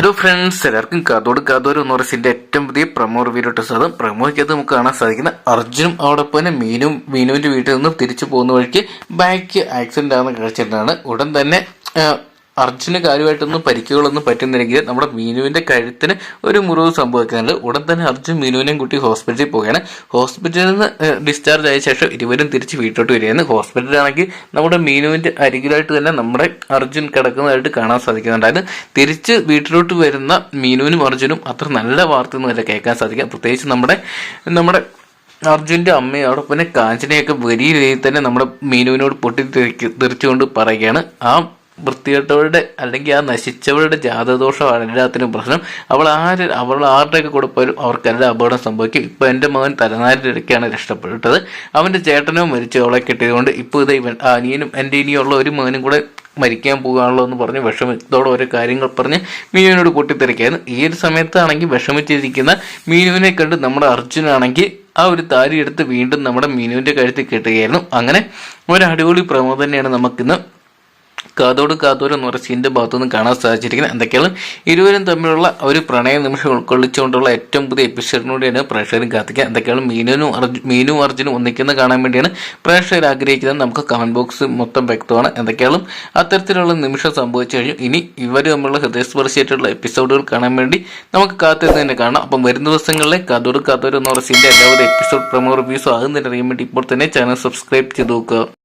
Hello friends എല്ലാവർക്കും കാതോട് കാതോട് എന്ന് പറയുന്ന ഏറ്റവും പുതിയ പ്രമോ റിവ്യൂലോട്ട് സ്വാഗതം. പ്രമോയ്ക്കകത്ത് നമുക്ക് കാണാൻ സാധിക്കുന്ന അർജുനും അതോടൊപ്പം തന്നെ മീനും മീനുവിന്റെ വീട്ടിൽ നിന്ന് തിരിച്ചു പോകുന്ന വഴിക്ക് ബൈക്ക് ആക്സിഡന്റ് ആണെന്ന് കാഴ്ചയിലാണ്. ഉടൻ തന്നെ അർജുന് കാര്യമായിട്ടൊന്നും പരിക്കുകളൊന്നും പറ്റുന്നില്ലെങ്കിൽ നമ്മുടെ മീനുവിന്റെ കഴുത്തിന് ഒരു മുറിവ് സംഭവിക്കുന്നുണ്ട്. ഉടൻ തന്നെ അർജുൻ മീനുവിനെയും കുട്ടി ഹോസ്പിറ്റലിൽ പോവുകയാണ്. ഹോസ്പിറ്റലിൽ നിന്ന് ഡിസ്ചാർജ് ആയ ശേഷം ഇരുവരും തിരിച്ച് വീട്ടിലോട്ട് വരികയാണ്. ഹോസ്പിറ്റലിലാണെങ്കിൽ നമ്മുടെ മീനുവിന്റെ അരികിലായിട്ട് തന്നെ നമ്മുടെ അർജുൻ കിടക്കുന്നതായിട്ട് കാണാൻ സാധിക്കുന്നുണ്ടായിരുന്നു. തിരിച്ച് വീട്ടിലോട്ട് വരുന്ന മീനുവിനും അർജുനും അത്ര നല്ല വാർത്തയൊന്നുമല്ല കേൾക്കാൻ സാധിക്കുക. പ്രത്യേകിച്ച് നമ്മുടെ നമ്മുടെ അർജുന്റെ അമ്മയും അവിടെ പിന്നെ കാഞ്ചനയൊക്കെ വലിയ രീതിയിൽ തന്നെ നമ്മുടെ മീനുവിനോട് പൊട്ടി തെറിച്ചുകൊണ്ട് പറയുകയാണ്. ആ വൃത്തികെട്ടവരുടെ അല്ലെങ്കിൽ ആ നശിച്ചവരുടെ ജാതദോഷമാണ് എല്ലാത്തിനും പ്രശ്നം. അവൾ ആര് അവൾ ആരുടെയൊക്കെ കൂടെ പോലും അവർക്കെല്ലാം അപകടം സംഭവിക്കും. ഇപ്പൊ എന്റെ മകൻ തലനാരിടയ്ക്കാണ് രക്ഷപ്പെട്ടത്. അവന്റെ ചേട്ടനും മരിച്ചു. അവളെ കിട്ടിയതുകൊണ്ട് ഇപ്പോൾ ഇത് ഇവൻ അനിയനും എന്റെ ഇനിയുള്ള ഒരു മകനും കൂടെ മരിക്കാൻ പോകുകയാണല്ലോ എന്ന് പറഞ്ഞ് വിഷമത്തോടെ ഓരോ കാര്യങ്ങൾ പറഞ്ഞ് മീനുവിനോട് കൂട്ടിത്തിരക്കായിരുന്നു ഈ ഒരു സമയത്താണെങ്കിൽ വിഷമിച്ചിരിക്കുന്ന മീനുവിനെ കണ്ട് നമ്മുടെ അർജുനാണെങ്കിൽ ആ ഒരു താരി എടുത്ത് വീണ്ടും നമ്മുടെ മീനുവിന്റെ കഴുത്തിൽ കെട്ടുകയായിരുന്നു. അങ്ങനെ ഒരു അടിപൊളി പ്രമോ തന്നെയാണ് നമുക്കിന്ന് കാതോട് കാതോട് എന്ന് പറഞ്ഞ സീന്റെ ഭാഗത്തുനിന്ന് കാണാൻ സാധിച്ചിരിക്കുന്നത് എന്തൊക്കെയാണ്? ഇരുവരും തമ്മിലുള്ള ഒരു പ്രണയ നിമിഷം ഉൾക്കൊള്ളിച്ചുകൊണ്ടുള്ള ഏറ്റവും പുതിയ എപ്പിസോഡിനോടെയാണ് പ്രേക്ഷകരും കാത്തിക്കുക എന്തൊക്കെയാണ്? മീനുവിനും അർജു മീനു അർജുനും ഒന്നിക്കുന്ന കാണാൻ വേണ്ടിയാണ് പ്രേക്ഷകർ ആഗ്രഹിക്കുന്നത്. നമുക്ക് കമന്റ് ബോക്സ് മൊത്തം വ്യക്തമാണ് എന്തൊക്കെയാണ്. അത്തരത്തിലുള്ള നിമിഷം സംഭവിച്ചു കഴിഞ്ഞു. ഇനി ഇവർ തമ്മിലുള്ള ഹൃദയസ്പർശിയായിട്ടുള്ള എപ്പിസോഡുകൾ കാണാൻ വേണ്ടി നമുക്ക് കാത്തിരുന്ന് തന്നെ കാണാം. അപ്പം വരുന്ന ദിവസങ്ങളിലെ കാതോട് കാതോട് എന്ന് പറഞ്ഞ സീന്റെ എല്ലാവരും എപ്പിസോഡ് പ്രമോ റിവ്യൂസും ആകുന്നതിന് അറിയാൻ വേണ്ടി ഇപ്പോൾ തന്നെ ചാനൽ സബ്സ്ക്രൈബ് ചെയ്ത് നോക്കുക.